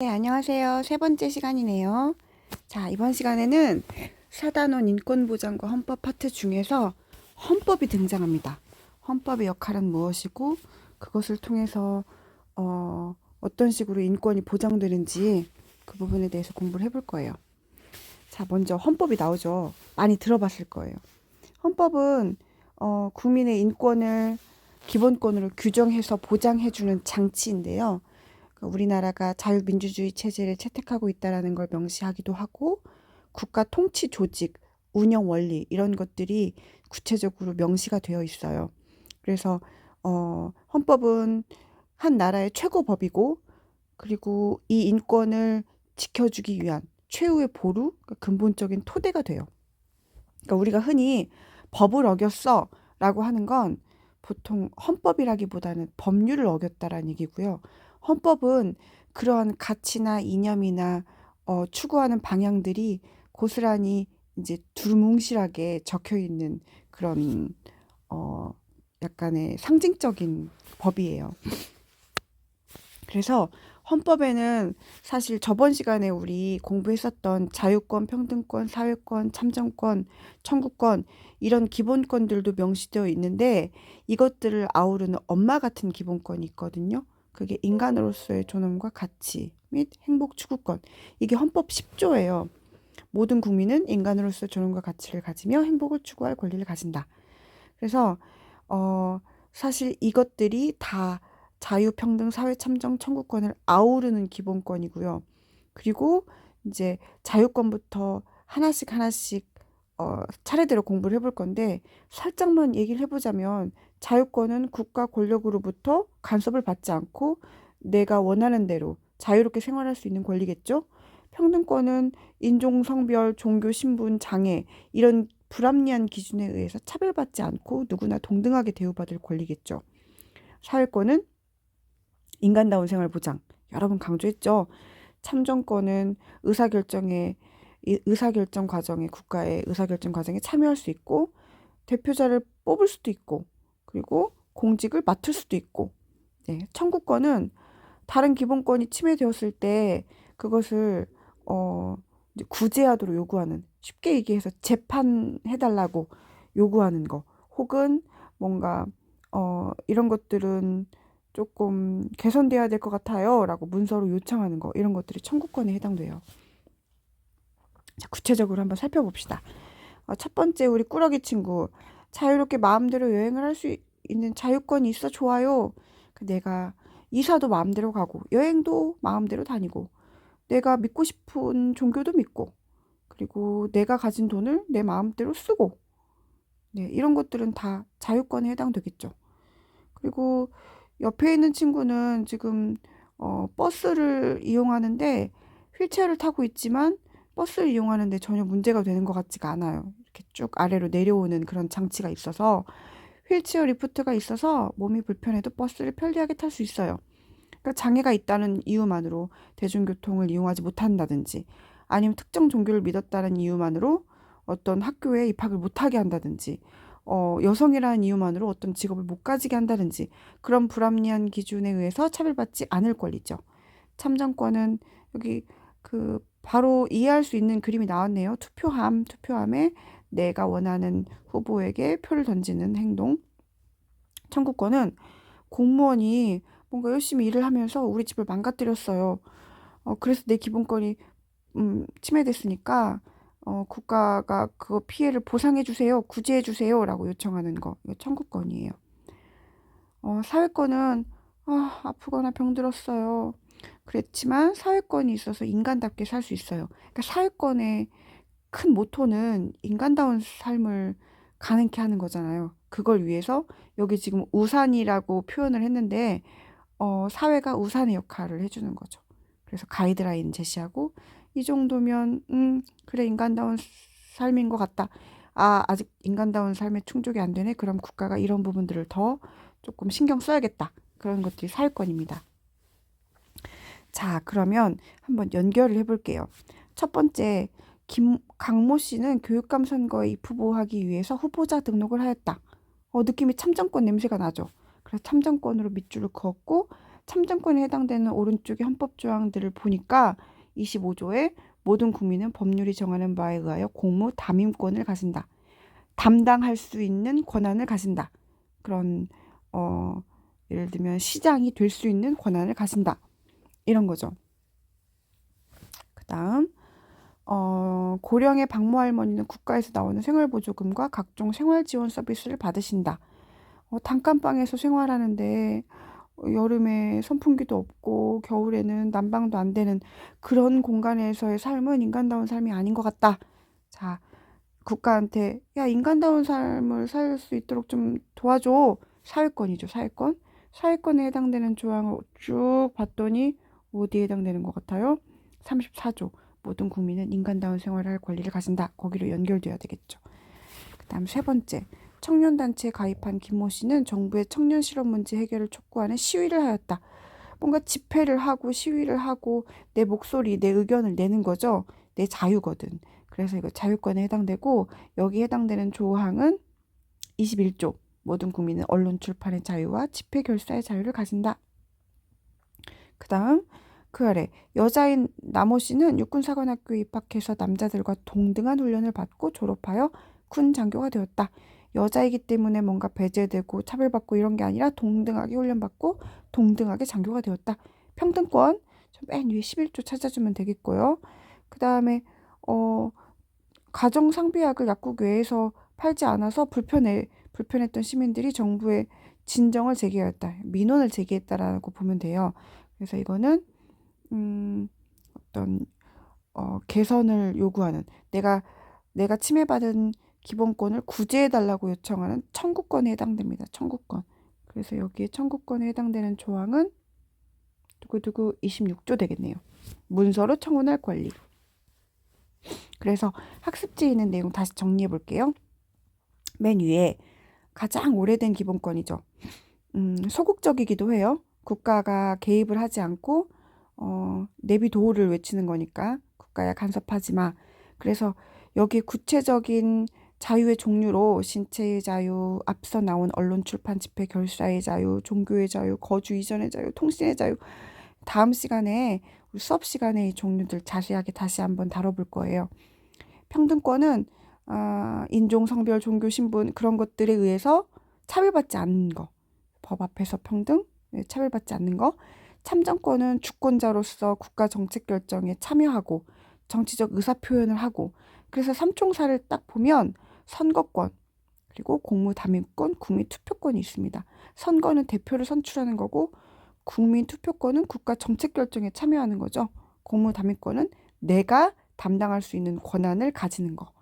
네, 안녕하세요. 세 번째 시간이네요. 자, 이번 시간에는 사단원 인권보장과 헌법 파트 중에서 헌법이 등장합니다. 헌법의 역할은 무엇이고 그것을 통해서 어, 어떤 식으로 인권이 보장되는지 그 부분에 대해서 공부를 해볼 거예요. 자, 먼저 헌법이 나오죠. 많이 들어봤을 거예요. 헌법은 어, 국민의 인권을 기본권으로 규정해서 보장해주는 장치인데요. 그 우리나라가 자유민주주의 체제를 채택하고 있다라는 걸 명시하기도 하고 국가 통치 조직, 운영 원리 이런 것들이 구체적으로 명시가 되어 있어요. 그래서 어, 헌법은 한 나라의 최고 법이고 그리고 이 인권을 지켜주기 위한 최후의 보루, 그러니까 근본적인 토대가 돼요. 그러니까 우리가 흔히 법을 어겼어라고 하는 건 보통 헌법이라기보다는 법률을 어겼다라는 얘기고요. 헌법은 그러한 가치나 이념이나 어, 추구하는 방향들이 고스란히 이제 두루뭉실하게 적혀 있는 그런 어, 약간의 상징적인 법이에요. 그래서 헌법에는 사실 저번 시간에 우리 공부했었던 자유권, 평등권, 사회권, 참정권, 청구권 이런 기본권들도 명시되어 있는데 이것들을 아우르는 엄마 같은 기본권이 있거든요. 그게 인간으로서의 존엄과 가치 및 행복 추구권. 이게 헌법 10조예요. 모든 국민은 인간으로서의 존엄과 가치를 가지며 행복을 추구할 권리를 가진다. 그래서 어 사실 이것들이 다 자유, 평등, 사회 참정, 청구권을 아우르는 기본권이고요. 그리고 이제 자유권부터 하나씩 하나씩 어, 차례대로 공부를 해볼 건데 살짝만 얘기를 해보자면 자유권은 국가 권력으로부터 간섭을 받지 않고 내가 원하는 대로 자유롭게 생활할 수 있는 권리겠죠. 평등권은 인종, 성별, 종교, 신분, 장애 이런 불합리한 기준에 의해서 차별받지 않고 누구나 동등하게 대우받을 권리겠죠. 사회권은 인간다운 생활 보장. 여러 번 강조했죠. 참정권은 의사결정에 의사결정 과정에 국가의 의사결정 과정에 참여할 수 있고 대표자를 뽑을 수도 있고 그리고 공직을 맡을 수도 있고 네, 청구권은 다른 기본권이 침해되었을 때 그것을 어, 구제하도록 요구하는 쉽게 얘기해서 재판해달라고 요구하는 거 혹은 뭔가 어, 이런 것들은 조금 개선돼야 될 것 같아요 라고 문서로 요청하는 거 이런 것들이 청구권에 해당돼요. 자, 구체적으로 한번 살펴봅시다. 어, 첫 번째 우리 꾸러기 친구 자유롭게 마음대로 여행을 할 수 있는 자유권이 있어 좋아요. 그 내가 이사도 마음대로 가고 여행도 마음대로 다니고 내가 믿고 싶은 종교도 믿고 그리고 내가 가진 돈을 내 마음대로 쓰고 네, 이런 것들은 다 자유권에 해당되겠죠. 그리고 옆에 있는 친구는 지금 어, 버스를 이용하는데 휠체어를 타고 있지만 버스를 이용하는데 전혀 문제가 되는 것 같지가 않아요. 이렇게 쭉 아래로 내려오는 그런 장치가 있어서 휠체어 리프트가 있어서 몸이 불편해도 버스를 편리하게 탈 수 있어요. 그러니까 장애가 있다는 이유만으로 대중교통을 이용하지 못한다든지 아니면 특정 종교를 믿었다는 이유만으로 어떤 학교에 입학을 못하게 한다든지 어, 여성이라는 이유만으로 어떤 직업을 못 가지게 한다든지 그런 불합리한 기준에 의해서 차별받지 않을 권리죠. 참정권은 여기 그 바로 이해할 수 있는 그림이 나왔네요. 투표함, 투표함에 내가 원하는 후보에게 표를 던지는 행동. 청구권은 공무원이 뭔가 열심히 일을 하면서 우리 집을 망가뜨렸어요. 어, 그래서 내 기본권이 음, 침해됐으니까 어, 국가가 그 피해를 보상해 주세요, 구제해 주세요라고 요청하는 거. 이거 청구권이에요. 어, 사회권은 아, 아프거나 병들었어요. 그랬지만 사회권이 있어서 인간답게 살 수 있어요. 그러니까 사회권의 큰 모토는 인간다운 삶을 가능케 하는 거잖아요. 그걸 위해서 여기 지금 우산이라고 표현을 했는데 어, 사회가 우산의 역할을 해 주는 거죠. 그래서 가이드라인 제시하고 이 정도면 음 그래 인간다운 삶인 것 같다. 아 아직 인간다운 삶에 충족이 안 되네. 그럼 국가가 이런 부분들을 더 조금 신경 써야겠다. 그런 것들이 사회권입니다. 자, 그러면 한번 연결을 해 볼게요. 첫 번째, 김, 강모 씨는 교육감 선거에 입후보하기 위해서 후보자 등록을 하였다. 어, 느낌이 참정권 냄새가 나죠. 그래서 참정권으로 밑줄을 그었고, 참정권에 해당되는 오른쪽의 헌법 조항들을 보니까 25조에 모든 국민은 법률이 정하는 바에 의하여 공무 담임권을 가진다. 담당할 수 있는 권한을 가진다. 그런 어 예를 들면 시장이 될 수 있는 권한을 가진다. 이런 거죠. 그다음 어, 고령의 박모 할머니는 국가에서 나오는 생활보조금과 각종 생활지원 서비스를 받으신다. 어, 단칸방에서 생활하는데 어, 여름에 선풍기도 없고 겨울에는 난방도 안 되는 그런 공간에서의 삶은 인간다운 삶이 아닌 것 같다. 자, 국가한테 야 인간다운 삶을 살 수 있도록 좀 도와줘. 사회권이죠, 사회권. 사회권에 해당되는 조항을 쭉 봤더니 어디에 해당되는 것 같아요? 34조. 모든 국민은 인간다운 생활을 할 권리를 가진다. 거기로 연결돼야 되겠죠. 그다음 세 번째. 청년단체에 가입한 김모 씨는 정부의 청년 실업 문제 해결을 촉구하는 시위를 하였다. 뭔가 집회를 하고 시위를 하고 내 목소리, 내 의견을 내는 거죠. 내 자유거든. 그래서 이거 자유권에 해당되고 여기 해당되는 조항은 21조. 모든 국민은 언론 출판의 자유와 집회 결사의 자유를 가진다. 그 다음 그 아래 여자인 남호 씨는 육군사관학교에 입학해서 남자들과 동등한 훈련을 받고 졸업하여 군 장교가 되었다. 여자이기 때문에 뭔가 배제되고 차별받고 이런 게 아니라 동등하게 훈련받고 동등하게 장교가 되었다. 평등권 맨 위에 11조 찾아주면 되겠고요. 그 다음에 어 가정 상비약을 약국 외에서 팔지 않아서 불편해 불편했던 시민들이 정부에 진정을 제기하였다. 민원을 제기했다라고 보면 돼요. 그래서 이거는 음, 어떤 어, 개선을 요구하는 내가 내가 침해받은 기본권을 구제해달라고 요청하는 청구권에 해당됩니다. 청구권. 그래서 여기에 청구권에 해당되는 조항은 두구두구 26조 되겠네요. 문서로 청원할 권리. 그래서 학습지에 있는 내용 다시 정리해 볼게요. 맨 위에 가장 오래된 기본권이죠. 음, 소극적이기도 해요. 국가가 개입을 하지 않고 어, 내비 도우를 외치는 거니까 국가야 간섭하지 마. 그래서 여기 구체적인 자유의 종류로 신체의 자유, 앞서 나온 언론 출판 집회 결사의 자유, 종교의 자유, 거주 이전의 자유, 통신의 자유. 다음 시간에 우리 수업 시간에 이 종류들 자세하게 다시 한번 다뤄볼 거예요. 평등권은 아, 인종, 성별, 종교, 신분 그런 것들에 의해서 차별받지 않는 거. 법 앞에서 평등, 네, 차별받지 않는 거. 참정권은 주권자로서 국가 정책 결정에 참여하고 정치적 의사 표현을 하고 그래서 삼총사를 딱 보면 선거권 그리고 공무담임권, 국민투표권이 있습니다. 선거는 대표를 선출하는 거고 국민투표권은 국가 정책 결정에 참여하는 거죠. 공무담임권은 내가 담당할 수 있는 권한을 가지는 거.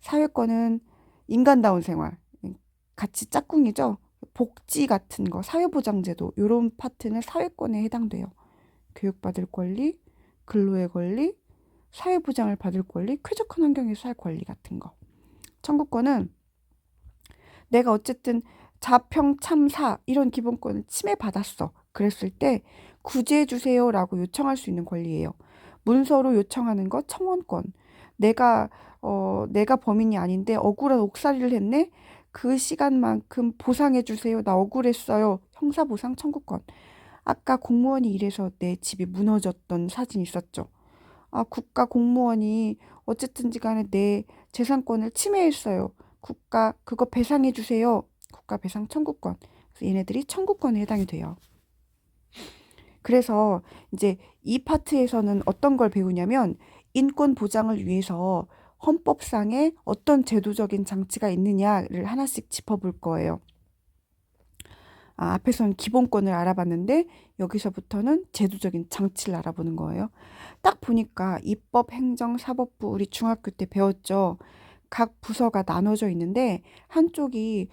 사회권은 인간다운 생활, 같이 짝꿍이죠. 복지 같은 거, 사회보장제도 이런 파트는 사회권에 해당돼요. 교육받을 권리, 근로의 권리, 사회보장을 받을 권리, 쾌적한 환경에서 살 권리 같은 거. 청구권은 내가 어쨌든 자평 참사 이런 기본권을 침해받았어. 그랬을 때 구제해 주세요라고 요청할 수 있는 권리예요. 문서로 요청하는 거 청원권. 내가 어 내가 범인이 아닌데 억울한 옥살이를 했네. 그 시간만큼 보상해 주세요. 나 억울했어요. 형사보상 청구권. 아까 공무원이 이래서 내 집이 무너졌던 사진 있었죠. 아, 국가 공무원이 어쨌든지 간에 내 재산권을 침해했어요. 국가 그거 배상해 주세요. 국가 배상 청구권. 그래서 얘네들이 청구권에 해당이 돼요. 그래서 이제 이 파트에서는 어떤 걸 배우냐면 인권 보장을 위해서 헌법상에 어떤 제도적인 장치가 있느냐를 하나씩 짚어볼 거예요. 아, 앞에서는 기본권을 알아봤는데 여기서부터는 제도적인 장치를 알아보는 거예요. 딱 보니까 입법, 행정, 사법부 우리 중학교 때 배웠죠. 각 부서가 나눠져 있는데 한쪽이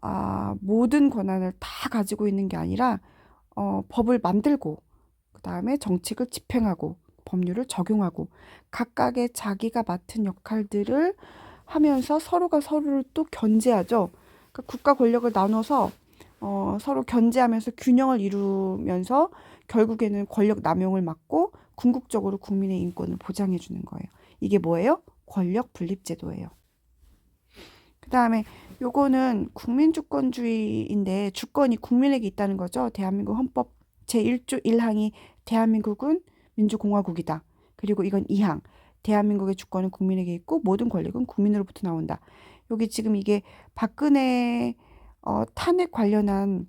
아, 모든 권한을 다 가지고 있는 게 아니라 어, 법을 만들고 그 다음에 정책을 집행하고 법률을 적용하고 각각의 자기가 맡은 역할들을 하면서 서로가 서로를 또 견제하죠. 그러니까 국가 권력을 나눠서 어, 서로 견제하면서 균형을 이루면서 결국에는 권력 남용을 막고 궁극적으로 국민의 인권을 보장해 주는 거예요. 이게 뭐예요? 권력 분립 제도예요. 그다음에 요거는 국민 주권주의인데 주권이 국민에게 있다는 거죠. 대한민국 헌법 제1조 1항이 대한민국은 민주공화국이다. 그리고 이건 2항. 대한민국의 주권은 국민에게 있고 모든 권력은 국민으로부터 나온다. 여기 지금 이게 박근혜 어, 탄핵 관련한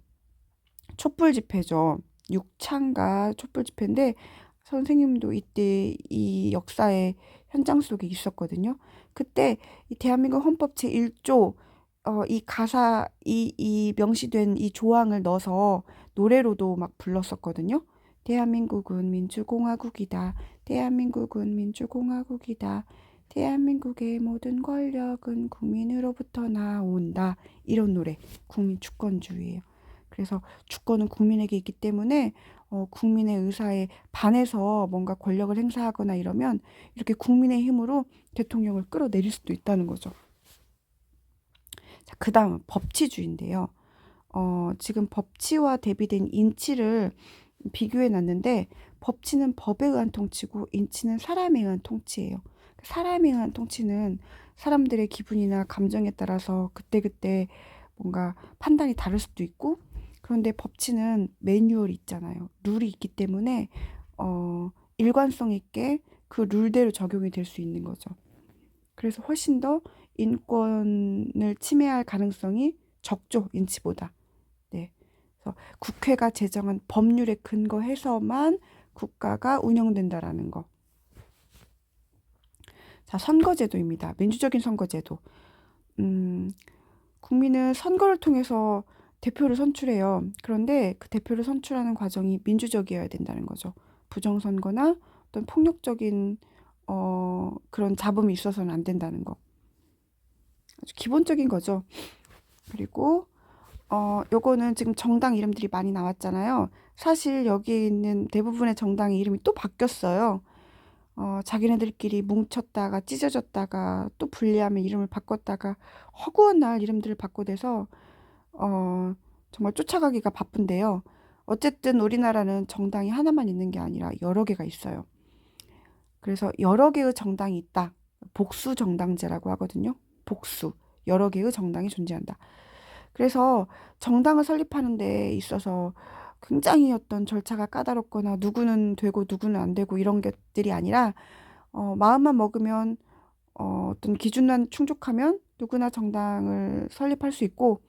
촛불 집회죠. 육창가 촛불 집회인데 선생님도 이때 이 역사의 현장 속에 있었거든요. 그때 이 대한민국 헌법 제1조 어, 이 가사 이, 이 명시된 이 조항을 넣어서 노래로도 막 불렀었거든요. 대한민국은 민주공화국이다. 대한민국은 민주공화국이다. 대한민국의 모든 권력은 국민으로부터 나온다. 이런 노래. 국민 주권주의예요. 그래서 주권은 국민에게 있기 때문에 어, 국민의 의사에 반해서 뭔가 권력을 행사하거나 이러면 이렇게 국민의 힘으로 대통령을 끌어내릴 수도 있다는 거죠. 자, 그 다음 법치주의인데요. 어, 지금 법치와 대비된 인치를 비교해 놨는데 법치는 법에 의한 통치고 인치는 사람에 의한 통치예요. 사람에 의한 통치는 사람들의 기분이나 감정에 따라서 그때그때 뭔가 판단이 다를 수도 있고 그런데 법치는 매뉴얼이 있잖아요. 룰이 있기 때문에 어, 일관성 있게 그 룰대로 적용이 될 수 있는 거죠. 그래서 훨씬 더 인권을 침해할 가능성이 적죠, 인치보다. 네. 그래서 국회가 제정한 법률에 근거해서만 국가가 운영된다라는 거. 자, 선거제도입니다. 민주적인 선거제도. 음, 국민은 선거를 통해서 대표를 선출해요. 그런데 그 대표를 선출하는 과정이 민주적이어야 된다는 거죠. 부정선거나 어떤 폭력적인 어, 그런 잡음이 있어서는 안 된다는 거. 아주 기본적인 거죠. 그리고 어, 요거는 지금 정당 이름들이 많이 나왔잖아요. 사실 여기 있는 대부분의 정당의 이름이 또 바뀌었어요. 어, 자기네들끼리 뭉쳤다가 찢어졌다가 또 분리하면 이름을 바꿨다가 허구한 날 이름들을 바꿔대서 어, 정말 쫓아가기가 바쁜데요. 어쨌든 우리나라는 정당이 하나만 있는 게 아니라 여러 개가 있어요. 그래서 여러 개의 정당이 있다. 복수 정당제라고 하거든요. 복수. 여러 개의 정당이 존재한다. 그래서 정당을 설립하는 데 있어서 굉장히 어떤 절차가 까다롭거나 누구는 되고 누구는 안 되고 이런 것들이 아니라 어, 마음만 먹으면 어, 어떤 기준만 충족하면 누구나 정당을 설립할 수 있고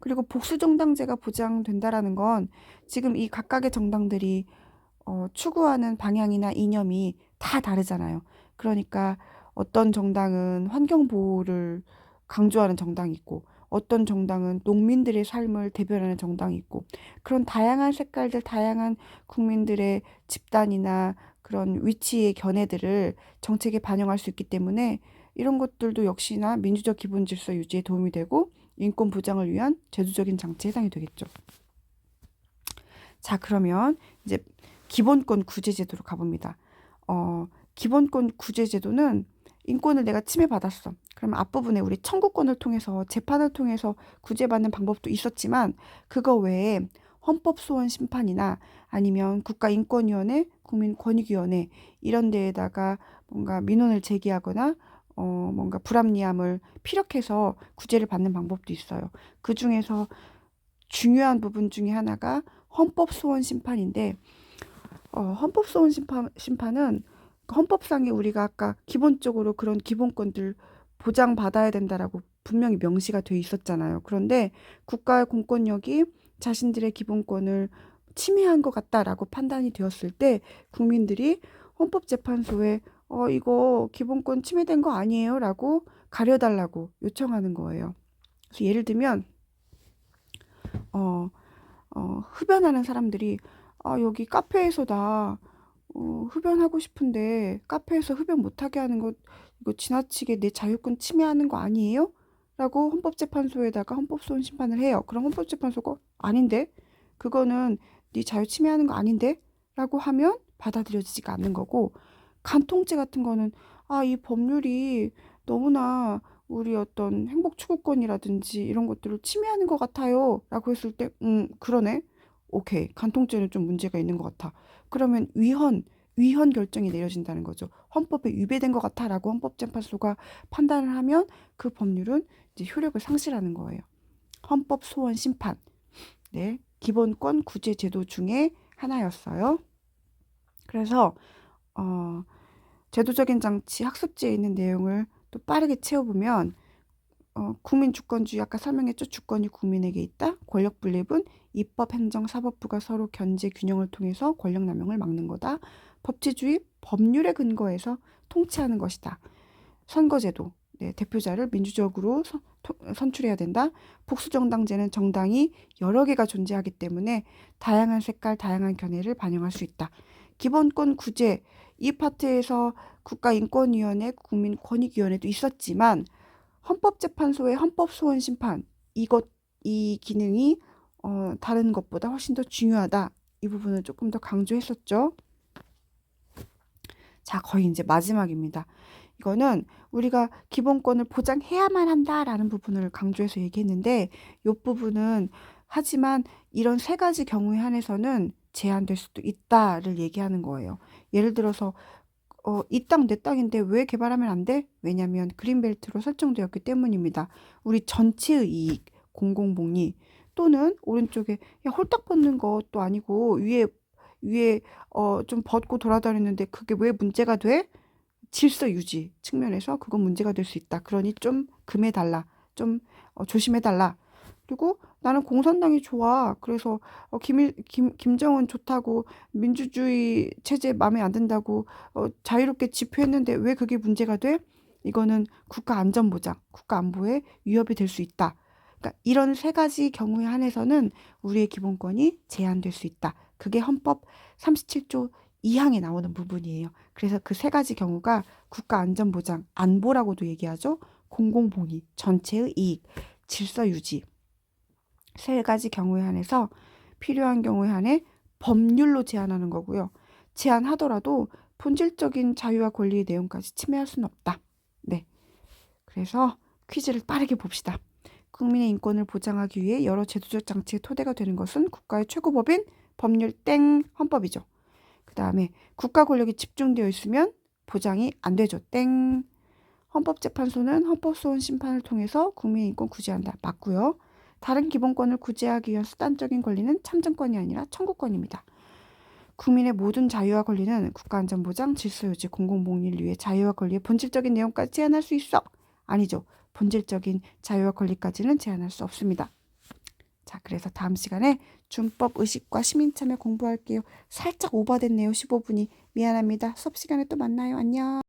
그리고 복수 정당제가 보장된다라는 건 지금 이 각각의 정당들이 어, 추구하는 방향이나 이념이 다 다르잖아요. 그러니까 어떤 정당은 환경 보호를 강조하는 정당이 있고 어떤 정당은 농민들의 삶을 대변하는 정당이 있고 그런 다양한 색깔들, 다양한 국민들의 집단이나 그런 위치의 견해들을 정책에 반영할 수 있기 때문에 이런 것들도 역시나 민주적 기본 질서 유지에 도움이 되고 인권 보장을 위한 제도적인 장치에 해당이 되겠죠. 자, 그러면 이제 기본권 구제 제도로 가봅니다. 어, 기본권 구제 제도는 인권을 내가 침해받았어. 그러면 앞부분에 우리 청구권을 통해서 재판을 통해서 구제받는 방법도 있었지만 그거 외에 헌법 소원 심판이나 아니면 국가인권위원회, 국민권익위원회 이런 데에다가 뭔가 민원을 제기하거나 어 뭔가 불합리함을 피력해서 구제를 받는 방법도 있어요. 그 중에서 중요한 부분 중에 하나가 헌법 소원 심판인데 어 헌법 소원 심판 심판은 헌법상에 우리가 아까 기본적으로 그런 기본권들 보장받아야 된다라고 분명히 명시가 돼 있었잖아요. 그런데 국가의 공권력이 자신들의 기본권을 침해한 것 같다라고 판단이 되었을 때 국민들이 헌법재판소에 어, 이거 기본권 침해된 거 아니에요? 라고 가려달라고 요청하는 거예요. 그래서 예를 들면, 어, 어, 흡연하는 사람들이, 아, 여기 카페에서 나, 어, 흡연하고 싶은데 카페에서 흡연 못하게 하는 것 이거 지나치게 내 자유권 침해하는 거 아니에요? 라고 헌법재판소에다가 헌법소원 심판을 해요. 그럼 헌법재판소가 아닌데? 그거는 네 자유 침해하는 거 아닌데? 라고 하면 받아들여지지가 않는 거고 간통죄 같은 거는 아 이 법률이 너무나 우리 어떤 행복 추구권이라든지 이런 것들을 침해하는 것 같아요. 라고 했을 때 음 그러네. 오케이. 간통죄는 좀 문제가 있는 것 같아 그러면 위헌, 위헌 결정이 내려진다는 거죠. 헌법에 위배된 것 같아라고 헌법재판소가 판단을 하면 그 법률은 이제 효력을 상실하는 거예요. 헌법 소원 심판. 네. 기본권 구제 제도 중에 하나였어요. 그래서 어, 제도적인 장치 학습지에 있는 내용을 또 빠르게 채워보면 어, 국민 주권주의 아까 설명했죠. 주권이 국민에게 있다. 권력 분립은 입법, 행정, 사법부가 서로 견제 균형을 통해서 권력 남용을 막는 거다. 법치주의 법률에 근거해서 통치하는 것이다. 선거제도 네, 대표자를 민주적으로 선, 토, 선출해야 된다. 복수정당제는 정당이 여러 개가 존재하기 때문에 다양한 색깔, 다양한 견해를 반영할 수 있다. 기본권 구제 이 파트에서 국가인권위원회, 국민권익위원회도 있었지만 헌법재판소의 헌법소원 심판 이것 이 기능이 어, 다른 것보다 훨씬 더 중요하다. 이 부분을 조금 더 강조했었죠. 자, 거의 이제 마지막입니다. 이거는 우리가 기본권을 보장해야만 한다라는 부분을 강조해서 얘기했는데 이 부분은 하지만 이런 세 가지 경우에 한해서는 제한될 수도 있다를 얘기하는 거예요. 예를 들어서 어, 이 땅 내 땅인데 왜 개발하면 안 돼? 왜냐하면 그린벨트로 설정되었기 때문입니다. 우리 전체의 이익, 공공복리 또는 오른쪽에 야, 홀딱 벗는 것도 아니고 위에 위에 어, 좀 벗고 돌아다니는데 그게 왜 문제가 돼? 질서 유지 측면에서 그건 문제가 될 수 있다. 그러니 좀 금해달라. 좀 어, 조심해달라. 그리고 나는 공산당이 좋아. 그래서 어, 김일, 김, 김정은 좋다고 민주주의 체제 마음에 안 든다고 어, 자유롭게 집회했는데 왜 그게 문제가 돼? 이거는 국가 안전 보장, 국가 안보에 위협이 될 수 있다. 그러니까 이런 세 가지 경우에 한해서는 우리의 기본권이 제한될 수 있다. 그게 헌법 37조 2항에 나오는 부분이에요. 그래서 그 세 가지 경우가 국가 안전 보장, 안보라고도 얘기하죠. 공공복리, 전체의 이익, 질서 유지. 세 가지 경우에 한해서 필요한 경우에 한해 법률로 제한하는 거고요. 제한하더라도 본질적인 자유와 권리의 내용까지 침해할 수는 없다. 네. 그래서 퀴즈를 빠르게 봅시다. 국민의 인권을 보장하기 위해 여러 제도적 장치의 토대가 되는 것은 국가의 최고법인 법률 땡 헌법이죠. 그 다음에 국가 권력이 집중되어 있으면 보장이 안 되죠. 땡. 헌법재판소는 헌법소원 심판을 통해서 국민의 인권 구제한다. 맞고요. 다른 기본권을 구제하기 위한 수단적인 권리는 참정권이 아니라 청구권입니다. 국민의 모든 자유와 권리는 국가안전보장, 질서유지, 공공복리를 위해 자유와 권리의 본질적인 내용까지 제한할 수 있어? 아니죠. 본질적인 자유와 권리까지는 제한할 수 없습니다. 자, 그래서 다음 시간에 준법 의식과 시민참여 공부할게요. 살짝 오버됐네요. 15분이. 미안합니다. 수업 시간에 또 만나요. 안녕.